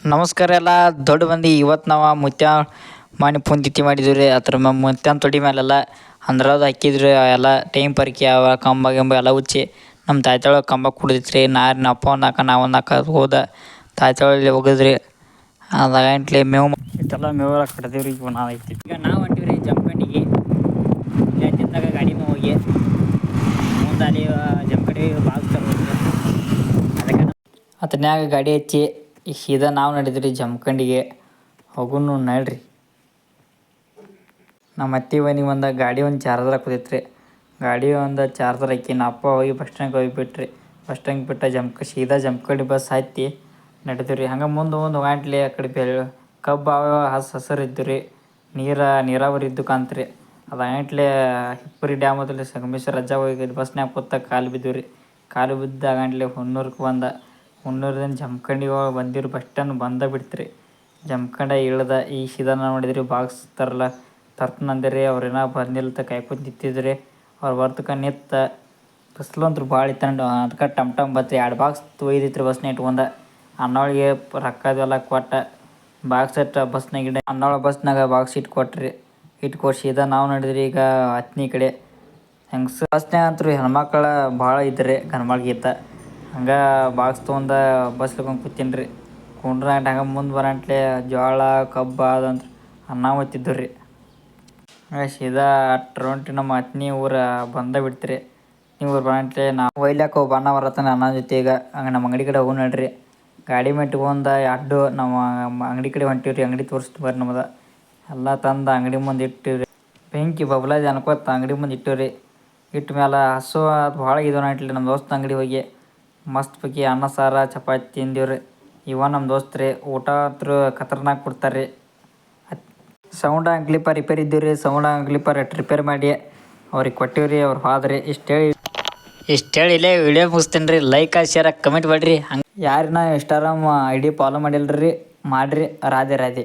ನಮಸ್ಕಾರ ಎಲ್ಲ ದೊಡ್ಡ ಮಂದಿ ಇವತ್ತು ನಾವು ಮುತ್ಯ ಮಾಡಿ ಪುಂತಿತಿ ಮಾಡಿದ್ವಿ ರೀ ಅದ್ರ ಮ್ಯಾಮ್ ಮುತ್ಯನ ತೊಡಿ ಮೇಲೆಲ್ಲ ಹಂದ್ರದ್ದು ಹಾಕಿದ್ರಿ ಎಲ್ಲ ಟೈಮ್ ಪರ್ಕಿ ಅವ ಕಂಬ ಗಿಂಬ ಎಲ್ಲ ಉಚ್ಚಿ ನಮ್ಮ ತಾಯ್ತಾಳ ಕಂಬ ಕುಡಿದಿತ್ತು ರೀ ನಾ ನಮ್ಮ ಅಪ್ಪ ಒಂದು ಹಾಕ ನಾವು ಒಂದು ಹಾಕ ಅದು ಹೋದ ತಾಯ್ತಾಳಲ್ಲಿ ಹೋಗಿದ್ರಿ. ಅದಾಗ ಗಂಟ್ಲೆ ಮೇವು ಇಷ್ಟೆಲ್ಲ ಮೇವೆಲ್ಲ ಕಟ್ತೀವಿ ರೀ ಈಗ ನಾವು ಐತಿ. ಈಗ ನಾವು ಹೊಂಟಿವಿ ರೀ ಜಮಖಂಡಿಗೆ. ಇಲ್ಲೇ ತಿಂದಾಗ ಹೋಗಿ. ಮುಂದೆ ಅಲ್ಲಿ ಜಮಖಂಡಿ ಬಾಗಿಲು ಅದಕ್ಕೆ ಅತನ್ಯಾಗ ಗಾಡಿ ಹಚ್ಚಿ ಈ ಸೀದಾ ನಾವು ನಡೆದ್ರಿ ಜಮಖಂಡಿಗೆ. ಹೋಗುನು ನಡ್ರಿ. ನಮ್ಮ ಅತ್ತಿ ಮನೆಗೆ ಬಂದ ಗಾಡಿ ಒಂದು ಚಾರ್ಜರ್ ಹಾಕೋದಿತ್ತು ರೀ ಗಾಡಿ ಒಂದು ಚಾರ್ಜರ್ ಹಾಕಿ ನಮ್ಮ ಅಪ್ಪ ಹೋಗಿ ಬಸ್ ಸ್ಟ್ಯಾಂಡ್ಗೆ ಹೋಗಿಬಿಟ್ರಿ ಬಸ್ ಸ್ಟ್ಯಾಂಡ್ ಬಿಟ್ಟ ಜಮ್ಕ ಸೀದಾ ಜಮಖಂಡಿ ಬಸ್ ಹತ್ತಿ ನಡೆದ್ವಿ ರೀ ಹಂಗೆ ಮುಂದೆ ಒಂದು ಗಂಟ್ಲೆ ಆ ಕಡೆ ಬೆಳೆ ಕಬ್ಬು ಅವ ಹಸು ಹಸಿರು ಇದ್ದು ರೀ ನೀರು ನೀರಾವರಿ ಇದ್ದು ಕಾಂತ್ರಿ ಅದು ಗಂಟ್ಲೆ ಹಿಪ್ಪರಿ ಡ್ಯಾಮ್ ಅದ್ರಲ್ಲಿ ಸಂಗಮೇಶ್ವರ ರಜಾ ಹೋಗಿ ಬಸ್ನ್ಯಾಗ ಕೂತ ಕಾಲು ಬಿದ್ದು ರೀ ಕಾಲು ಬಿದ್ದ ಗಂಟ್ಲೆ ಹೊನ್ನೂರ್ಗೆ ಬಂದ. ಹೊನ್ನೂರದಿಂದ ಜಮಖಂಡಿ ಒಳಗೆ ಬಂದಿರು. ಬಸ್ ಸ್ಟ್ಯಾಂಡ್ ಬಂದ ಬಿಡ್ತ್ರಿ. ಜಮಖಂಡ ಇಳ್ದ ಈ ಸೀದಾ ನೋಡಿದ್ರಿ ಬಾಕ್ಸ್ ತರಲ್ಲ ತರ್ತನಂದಿರಿ ಅವ್ರೇನೋ ಬಂದಿಲ್ಲ ತ ಕಾಯ್ಕೊಂಡು ನಿಂತಿದ್ರಿ ಅವ್ರು ಬರ್ತಕ ನಿತ್ತ ಬಸ್ಲಂತ್ರು ಭಾಳ ಇತ್ತಂಡು ಅದಕ್ಕೆ ಟಮ್ ಟಮ್ ಬತ್ರಿ. ಎರಡು ಬಾಕ್ಸ್ ಒಯ್ದಿತ್ತು ಬಸ್ನ ಇಟ್ಕೊಂಡ. ಅನ್ನೋಳಿಗೆ ರೊಕ್ಕದೆಲ್ಲ ಕೊಟ್ಟ. ಬಾಕ್ಸ್ ಇಟ್ಟ ಬಸ್ನಾಗ ಇಡ ಅನ್ನೋಳ ಬಸ್ನಾಗ ಬಾಕ್ಸ್ ಇಟ್ಟು ಕೊಟ್ರಿ. ಇಟ್ಟು ಸೀದಾ ನಾವು ನೋಡಿದ್ರಿ ಈಗ ಹತ್ತನೇ ಕಡೆ. ಹೆಂಗಸ ಬಸ್ನಾಗ ಅಂತೂ ಹೆಣ್ಮಕ್ಳು ಭಾಳ ಇದ್ರಿ ಗಂಡ್ಮಕ್ಳಿಗಿಂತ ಹಂಗೆ ಬಾಕ್ಸ್ ತೊಗೊಂಡ ಬಸ್ ಹಿಡ್ಕೊಂಡು ಕೂತೀನಿ ರೀ. ಕುಂಡ್ರ ಹಂಗೆ ಮುಂದೆ ಬರಂಟ್ಲೆ ಜೋಳ ಕಬ್ಬು ಅದಂತ ಅನ್ನ ಒತ್ತಿದ್ದು ರೀ. ಸೀದಾ ಟ್ರೊಂಟಿ ನಮ್ಮ ಅತ್ನಿ ಊರ ಬಂದ ಬಿಡ್ತೀರಿ. ನೀವು ಬರಂಟ್ಲೆ ನಾವು ಒಯ್ಲಾಕ ಬಣ್ಣ ಬರತ್ತಾನೆ ಅನ್ನ ಜೊತೆ ಈಗ. ಹಂಗೆ ನಮ್ಮ ಅಂಗಡಿ ಕಡೆ ಹೋಗಿ ನಡ್ರಿ. ಗಾಡಿ ಮೆಟ್ಕೊಂದ ಅಡ್ಡು ನಮ್ಮ ಅಂಗಡಿ ಕಡೆ ಹೊಂಟಿವಿ ರೀ ಅಂಗಡಿ ತೋರಿಸ್ತು ಬರ್ರಿ ನಮ್ದು. ಎಲ್ಲ ತಂದು ಅಂಗಡಿ ಮುಂದೆ ಇಟ್ಟಿವಿ ರೀ. ಬೆಂಕಿ ಬಬ್ಲಾಜ್ ಅನ್ಕೋತ ಅಂಗಡಿ ಮುಂದೆ ಇಟ್ಟಿವಿ ರೀ. ಇಟ್ಟ ಮೇಲೆ ಹಸು ಅದು ಭಾಳ ಇದು ನಮ್ಮ ದೋಸ್ತ ಅಂಗಡಿ ಹೋಗಿ. ಮಸ್ತ್ ಪೈಕಿ ಅನ್ನ ಸಾರ ಚಪಾತಿ ತಿಂದಿವ್ರಿ. ಇವ ನಮ್ಮ ದೋಸ್ತ್ ರೀ ಊಟ ಅಂತೂ ಖತರ್ನಾಕ್ ಕೊಡ್ತಾರೆ ರೀ. ಸೌಂಡ್ ಅಂಗ್ಲಿಪ ರಿಪೇರ್ ಇದ್ದೀವಿ ರೀ ಸೌಂಡ್ ಅಂಗ್ಲಿಪ ರಿಪೇರ್ ಮಾಡಿ. ಅವ್ರಿಗೆ ಕೊಟ್ಟಿವಿ ರೀ ಅವ್ರು ಹೋದ್ರಿ ಇಷ್ಟು ಹೇಳಿ. ಇಷ್ಟು ಹೇಳಿ ಇಲ್ಲೇ ವಿಡಿಯೋ ಮುಗಿಸ್ತೀನಿ ರೀ. ಲೈಕ್ ಶೇರ್ ಕಮೆಂಟ್ ಮಾಡಿರಿ. ಹಂಗೆ ಯಾರನ್ನ ಇನ್ಸ್ಟಾಗ್ರಾಮ್ ಐ ಡಿ ಫಾಲೋ ಮಾಡಿಲ್ಲ ರೀ ಮಾಡಿರಿ. ರಾಧೆ ರಾಧೆ.